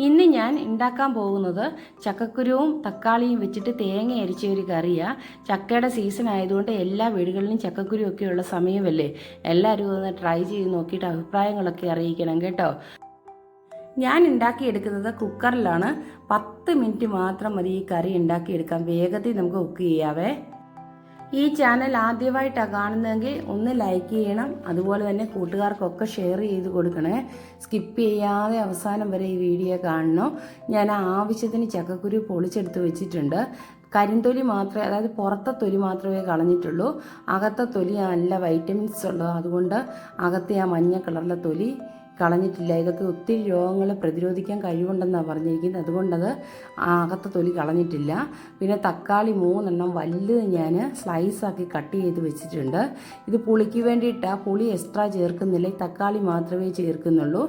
ഇന്ന് ഞാൻ ഉണ്ടാക്കാൻ പോകുന്നത് ചക്കക്കുരുവും തക്കാളിയും വെച്ചിട്ട് തേങ്ങ അരിച്ച ഒരു കറിയാണ് ചക്കയുടെ സീസൺ ആയതുകൊണ്ട് എല്ലാ വീടുകളിലും ചക്കക്കുരു ഒക്കെ ഉള്ള സമയമല്ലേ? എല്ലാവരും ഒന്ന് ട്രൈ ചെയ്ത് നോക്കിയിട്ട് അഭിപ്രായങ്ങളൊക്കെ അറിയിക്കണം കേട്ടോ. ഞാൻ ഉണ്ടാക്കിയെടുക്കുന്നത് കുക്കറിലാണ് പത്ത് മിനിറ്റ് മാത്രം മതി ഈ കറി ഉണ്ടാക്കിയെടുക്കാം വേഗത്തിൽ നമുക്ക് കുക്ക് ചെയ്യാവേ. ഈ ചാനൽ ആദ്യമായിട്ടാണ് കാണുന്നതെങ്കിൽ ഒന്ന് ലൈക്ക് ചെയ്യണം. അതുപോലെ തന്നെ കൂട്ടുകാർക്കൊക്കെ ഷെയർ ചെയ്ത് കൊടുക്കണേ. സ്കിപ്പ് ചെയ്യാതെ അവസാനം വരെ ഈ വീഡിയോ കാണണം. ഞാൻ ആവശ്യത്തിന് ചക്കക്കുരു പൊളിച്ചെടുത്ത് വെച്ചിട്ടുണ്ട്. കരിന്തൊലി മാത്രമേ അതായത് പുറത്തെ തൊലി മാത്രമേ കളഞ്ഞിട്ടുള്ളൂ. അകത്തെ തൊലി നല്ല വൈറ്റമിൻസ് ഉള്ളത്. അതുകൊണ്ട് അകത്തെ ആ മഞ്ഞ കളറിലെ തൊലി കളഞ്ഞിട്ടില്ല. ഇതൊക്കെ ഒത്തിരി രോഗങ്ങളെ പ്രതിരോധിക്കാൻ കഴിവുണ്ടെന്നാണ് പറഞ്ഞിരിക്കുന്നത്. അതുകൊണ്ടത് അകത്ത് തൊലി കളഞ്ഞിട്ടില്ല. പിന്നെ തക്കാളി മൂന്നെണ്ണം വലുത് ഞാൻ സ്ലൈസാക്കി കട്ട് ചെയ്ത് വെച്ചിട്ടുണ്ട്. ഇത് പുളിക്ക് വേണ്ടിയിട്ടാണ് പുളി എക്സ്ട്രാ ചേർക്കുന്നില്ല. തക്കാളി മാത്രമേ ചേർക്കുന്നുള്ളൂ.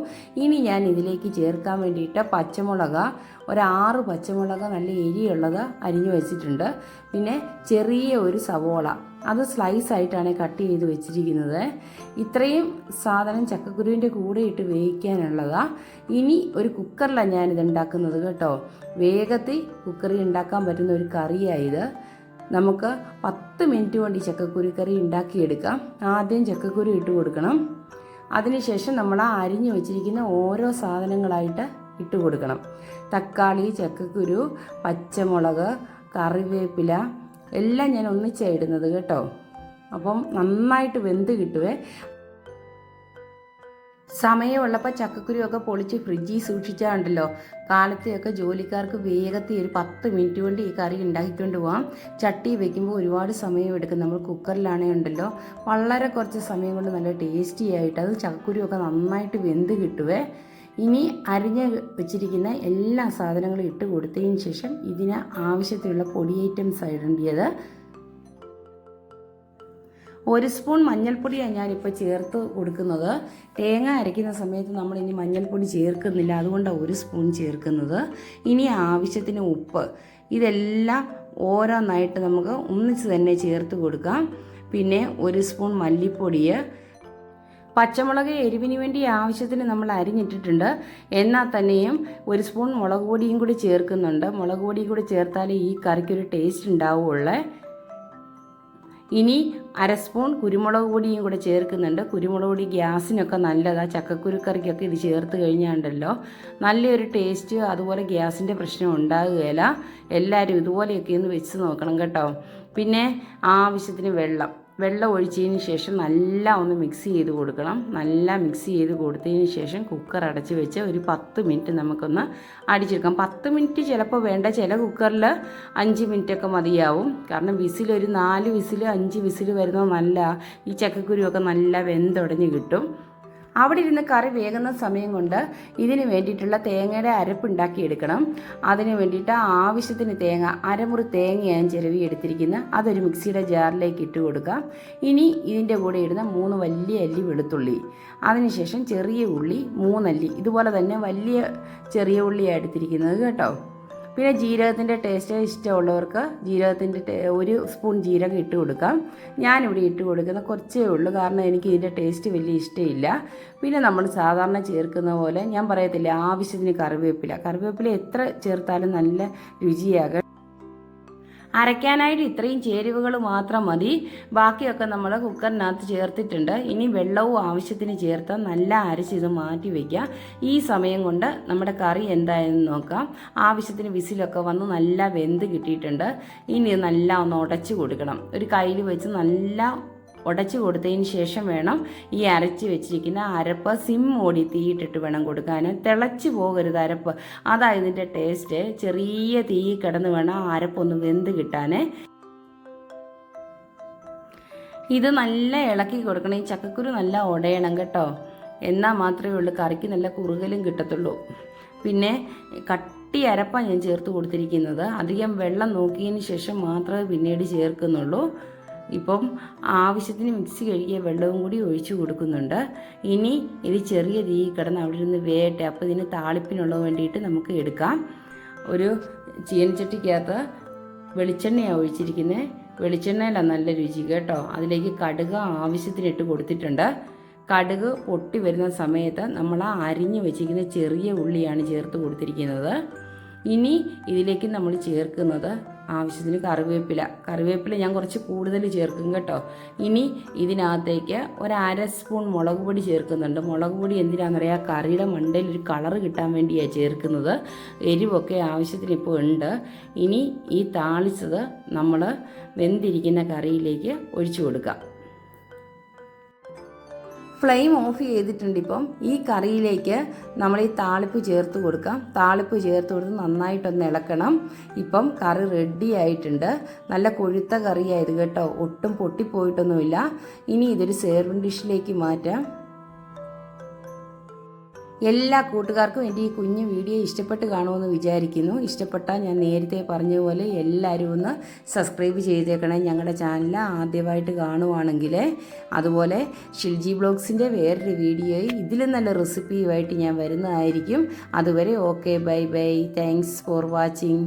ഇനി ഞാൻ ഇതിലേക്ക് ചേർക്കാൻ വേണ്ടിയിട്ട് പച്ചമുളക് ഒരാറ് പച്ചമുളക് നല്ല എരിയുള്ളത് അരിഞ്ഞു വെച്ചിട്ടുണ്ട്. പിന്നെ ചെറിയ ഒരു സവോള. അത് സ്ലൈസ് ആയിട്ടാണ് കട്ട് ചെയ്ത് വെച്ചിരിക്കുന്നത്. ഇത്രയും സാധനം ചക്കക്കുരുവിന്റെ കൂടെ ഇട്ട് വേവിക്കാനുള്ളതാണ് ഇനി ഒരു കുക്കറിലാണ് ഞാനിത് ഉണ്ടാക്കുന്നത് കേട്ടോ. വേഗത്തിൽ കുക്കറി ഉണ്ടാക്കാൻ പറ്റുന്ന ഒരു കറിയായത് നമുക്ക് പത്ത് മിനിറ്റ് കൊണ്ട് ഈ ചക്കക്കുരു കറി ഉണ്ടാക്കിയെടുക്കാം. ആദ്യം ചക്കക്കുരു ഇട്ട് കൊടുക്കണം. അതിനുശേഷം നമ്മൾ ആ അരിഞ്ഞു വെച്ചിരിക്കുന്ന ഓരോ സാധനങ്ങളായിട്ട് ഇട്ട് കൊടുക്കണം. തക്കാളി ചക്കക്കുരു പച്ചമുളക് കറിവേപ്പില എല്ലാം ഞാൻ ഒന്നിച്ചാണ് ഇടുന്നത് കേട്ടോ. അപ്പം നന്നായിട്ട് വെന്ത് കിട്ടുവേ. സമയമുള്ളപ്പോൾ ചക്കക്കുരുവൊക്കെ പൊളിച്ച് ഫ്രിഡ്ജിൽ സൂക്ഷിച്ചാണ്ടല്ലോ. കാലത്തെയൊക്കെ ജോലിക്കാർക്ക് വേഗത്തിൽ ഒരു പത്ത് മിനിറ്റ് കൊണ്ട് ഈ കറി ഉണ്ടാക്കിക്കൊണ്ട് പോകാം ചട്ടി വെക്കുമ്പോൾ ഒരുപാട് സമയം എടുക്കും നമ്മൾ കുക്കറിലാണേ ഉണ്ടല്ലോ. വളരെ കുറച്ച് സമയം കൊണ്ട് നല്ല ടേസ്റ്റി ആയിട്ട് അത് ചക്കക്കുരുവൊക്കെ നന്നായിട്ട് വെന്ത് കിട്ടുവേ. ഇനി അരിഞ്ഞ് വെച്ചിരിക്കുന്ന എല്ലാ സാധനങ്ങളും ഇട്ട് കൊടുത്തതിന് ശേഷം ഇതിന് ആവശ്യത്തിലുള്ള പൊടി ഐറ്റംസ് ഇടേണ്ടത് ഒരു സ്പൂൺ മഞ്ഞൾപ്പൊടിയാണ് ഞാനിപ്പോൾ ചേർത്ത് കൊടുക്കുന്നത്. തേങ്ങ അരയ്ക്കുന്ന സമയത്ത് നമ്മൾ ഇനി മഞ്ഞൾപ്പൊടി ചേർക്കുന്നില്ല. അതുകൊണ്ടാണ് ഒരു സ്പൂൺ ചേർക്കുന്നത്. ഇനി ആവശ്യത്തിന് ഉപ്പ്. ഇതെല്ലാം ഓരോന്നായിട്ട് നമുക്ക് ഒന്നിച്ച് തന്നെ ചേർത്ത് കൊടുക്കാം. പിന്നെ ഒരു സ്പൂൺ മല്ലിപ്പൊടി പച്ചമുളക് എരിവിന് വേണ്ടി ആവശ്യത്തിന് നമ്മൾ അരിഞ്ഞിട്ടിട്ടുണ്ട്. എന്നാൽ തന്നെയും ഒരു സ്പൂൺ മുളക് പൊടിയും കൂടി ചേർക്കുന്നുണ്ട്. മുളക് പൊടിയും കൂടി ചേർത്താലേ ഈ കറിക്കൊരു ടേസ്റ്റ് ഉണ്ടാവുള്ളേ. ഇനി അര സ്പൂൺ കുരുമുളക് പൊടിയും കൂടെ ചേർക്കുന്നുണ്ട്. കുരുമുളക് പൊടി ഗ്യാസിനൊക്കെ നല്ലതാണ് ചക്കക്കുരുക്കറിക്കൊക്കെ ഇത് ചേർത്ത് കഴിഞ്ഞാണ്ടല്ലോ നല്ലൊരു ടേസ്റ്റ് അതുപോലെ ഗ്യാസിന്റെ പ്രശ്നം ഉണ്ടാകുകയില്ല. എല്ലാവരും ഇതുപോലെയൊക്കെ ഒന്ന് വെച്ച് നോക്കണം കേട്ടോ. പിന്നെ ആവശ്യത്തിന് വെള്ളം. വെള്ളം ഒഴിച്ചതിന് ശേഷം നല്ല ഒന്ന് മിക്സ് ചെയ്ത് കൊടുക്കണം. നല്ല മിക്സ് ചെയ്ത് കൊടുത്തതിന് ശേഷം കുക്കർ അടച്ച് വെച്ച് ഒരു പത്ത് മിനിറ്റ് നമുക്കൊന്ന് അടിച്ചെടുക്കാം. പത്ത് മിനിറ്റ് ചിലപ്പോൾ വേണ്ട. ചില കുക്കറിൽ അഞ്ച് മിനിറ്റൊക്കെ മതിയാവും. കാരണം വിസിൽ ഒരു നാല് വിസിൽ അഞ്ച് വിസിൽ വരുന്നത് നല്ല ഈ ചക്കക്കുരുവൊക്കെ നല്ല വെന്തുടഞ്ഞ് കിട്ടും. അവിടെ ഇരുന്ന് കറി വേകുന്ന സമയം കൊണ്ട് ഇതിന് വേണ്ടിയിട്ടുള്ള തേങ്ങയുടെ അരപ്പ് ഉണ്ടാക്കിയെടുക്കണം. അതിന് വേണ്ടിയിട്ട് ആവശ്യത്തിന് തേങ്ങ അരമുറി തേങ്ങയാണ് ചിരവി എടുത്തിരിക്കുന്നത്. അതൊരു മിക്സിയുടെ ജാറിലേക്ക് ഇട്ട് കൊടുക്കുക. ഇനി ഇതിന്റെ കൂടെ ഇടുന്ന മൂന്ന് വലിയ അല്ലി വെളുത്തുള്ളി. അതിനുശേഷം ചെറിയ ഉള്ളി മൂന്നല്ലി. ഇതുപോലെ തന്നെ വലിയ ചെറിയ ഉള്ളിയാണ് എടുത്തിരിക്കുന്നത് കേട്ടോ. പിന്നെ ജീരകത്തിന്റെ ടേസ്റ്റ് ഇഷ്ടമുള്ളവർക്ക് ജീരകത്തിന്റെ ഒരു സ്പൂൺ ജീരകം ഇട്ട് കൊടുക്കാം. ഞാനിവിടെ ഇട്ട് കൊടുക്കുന്ന കുറച്ചേ ഉള്ളൂ കാരണം എനിക്ക് ഇതിന്റെ ടേസ്റ്റ് വലിയ ഇഷ്ടമില്ല. പിന്നെ നമ്മൾ സാധാരണ ചേർക്കുന്ന പോലെ ഞാൻ പറയത്തില്ല ആവശ്യത്തിന് കറിവേപ്പില. കറിവേപ്പില എത്ര ചേർത്താലും നല്ല രുചിയാകും അരയ്ക്കാനായിട്ട് ഇത്രയും ചേരുവകൾ മാത്രം മതി. ബാക്കിയൊക്കെ നമ്മൾ കുക്കറിനകത്ത് ചേർത്തിട്ടുണ്ട്. ഇനി വെള്ളവും ആവശ്യത്തിന് ചേർത്ത് നല്ല അരച്ച് ഇത് മാറ്റി വയ്ക്കുക ഈ സമയം കൊണ്ട് നമ്മുടെ കറി എന്തായെന്ന് നോക്കാം. ആവശ്യത്തിന് വിസിലൊക്കെ വന്ന് നല്ല വെന്ത് കിട്ടിയിട്ടുണ്ട്. ഇനി നല്ല ഒന്ന് ഉടച്ചു കൊടുക്കണം. ഒരു കയ്യിൽ വെച്ച് നല്ല ഉടച്ചു കൊടുത്തതിന് ശേഷം വേണം ഈ അരച്ച് വെച്ചിരിക്കുന്ന അരപ്പ് സിം ഓടി തീയിട്ടിട്ട് വേണം കൊടുക്കാൻ. തിളച്ച് പോകരുത് അരപ്പ്. അതാ ഇതിന്റെ ടേസ്റ്റ് ചെറിയ തീ കിടന്ന് വേണം അരപ്പൊന്ന് വെന്ത് കിട്ടാൻ ഇത് നല്ല ഇളക്കി കൊടുക്കണം. ഈ ചക്കക്കുരു നല്ല ഉടയണം കേട്ടോ. എന്നാൽ മാത്രമേ ഉള്ളൂ. കറിക്ക് നല്ല കുറുകലും കിട്ടത്തുള്ളൂ. പിന്നെ കട്ടി അരപ്പാണ് ഞാൻ ചേർത്ത് കൊടുത്തിരിക്കുന്നത്. അധികം വെള്ളം നോക്കിയതിന് ശേഷം മാത്രമേ പിന്നീട് ചേർക്കുന്നുള്ളൂ. ഇപ്പം ആവശ്യത്തിന് മിക്സി കഴുകിയ വെള്ളവും കൂടി ഒഴിച്ചു കൊടുക്കുന്നുണ്ട്. ഇനി ഇത് ചെറിയ തീ കിടന്ന് അവിടെ ഇരുന്ന് വേട്ടെ. അപ്പോൾ ഇതിന് താളിപ്പിനുള്ളത് വേണ്ടിയിട്ട് നമുക്ക് എടുക്കാം. ഒരു ചീനച്ചട്ടിക്കകത്ത് വെളിച്ചെണ്ണയാണ് ഒഴിച്ചിരിക്കുന്നത് വെളിച്ചെണ്ണയിലാണ് നല്ല രുചി കേട്ടോ. അതിലേക്ക് കടുക് ആവശ്യത്തിനിട്ട് കൊടുത്തിട്ടുണ്ട്. കടുക് പൊട്ടി വരുന്ന സമയത്ത് നമ്മൾ ആ അരിഞ്ഞ് വെച്ചിരിക്കുന്ന ചെറിയ ഉള്ളിയാണ് ചേർത്ത് കൊടുത്തിരിക്കുന്നത്. ഇനി ഇതിലേക്ക് നമ്മൾ ചേർക്കുന്നത് ആവശ്യത്തിന് കറിവേപ്പില. കറിവേപ്പില ഞാൻ കുറച്ച് കൂടുതൽ ചേർക്കും കേട്ടോ. ഇനി ഇതിനകത്തേക്ക് ഒരു അര സ്പൂൺ മുളക് പൊടി ചേർക്കുന്നുണ്ട്. മുളക് പൊടി എന്തിനാണെന്നറിയാം കറിയുടെ മണ്ടയിൽ ഒരു കളർ കിട്ടാൻ വേണ്ടിയാണ് ചേർക്കുന്നത്. എരിവൊക്കെ ആവശ്യത്തിന് ഇപ്പോൾ ഉണ്ട്. ഇനി ഈ താളിച്ചത് നമ്മൾ വെന്തിരിക്കുന്ന കറിയിലേക്ക് ഒഴിച്ചു കൊടുക്കാം. ഫ്ലെയിം ഓഫ് ചെയ്തിട്ടുണ്ട് ഇപ്പം. ഈ കറിയിലേക്ക് നമ്മൾ ഈ താളിപ്പ് ചേർത്ത് കൊടുക്കാം. താളിപ്പ് ചേർത്ത് കൊടുത്ത് നന്നായിട്ടൊന്ന് ഇളക്കണം. ഇപ്പം കറി റെഡി ആയിട്ടുണ്ട്. നല്ല കൊഴുത്ത കറിയായത് കേട്ടോ. ഒട്ടും പൊട്ടിപ്പോയിട്ടൊന്നുമില്ല. ഇനി ഇതൊരു സെർവിങ് ഡിഷിലേക്ക് മാറ്റാം. എല്ലാ കൂട്ടുകാർക്കും എന്റെ ഈ കുഞ്ഞു വീഡിയോ ഇഷ്ടപ്പെട്ട് കാണുമെന്ന് വിചാരിക്കുന്നു. ഇഷ്ടപ്പെട്ടാൽ ഞാൻ നേരത്തെ പറഞ്ഞതുപോലെ എല്ലാവരും ഒന്ന് സബ്സ്ക്രൈബ് ചെയ്തേക്കണേ. ഞങ്ങളുടെ ചാനൽ ആദ്യമായിട്ട് കാണുവാണെങ്കിൽ അതുപോലെ ഷിൽജി ബ്ലോഗ്സിന്റെ വേറൊരു വീഡിയോയിൽ ഇതിലും നല്ല റെസിപ്പിയുമായിട്ട് ഞാൻ വരുന്നതായിരിക്കും. അതുവരെ okay bye bye. Thanks for watching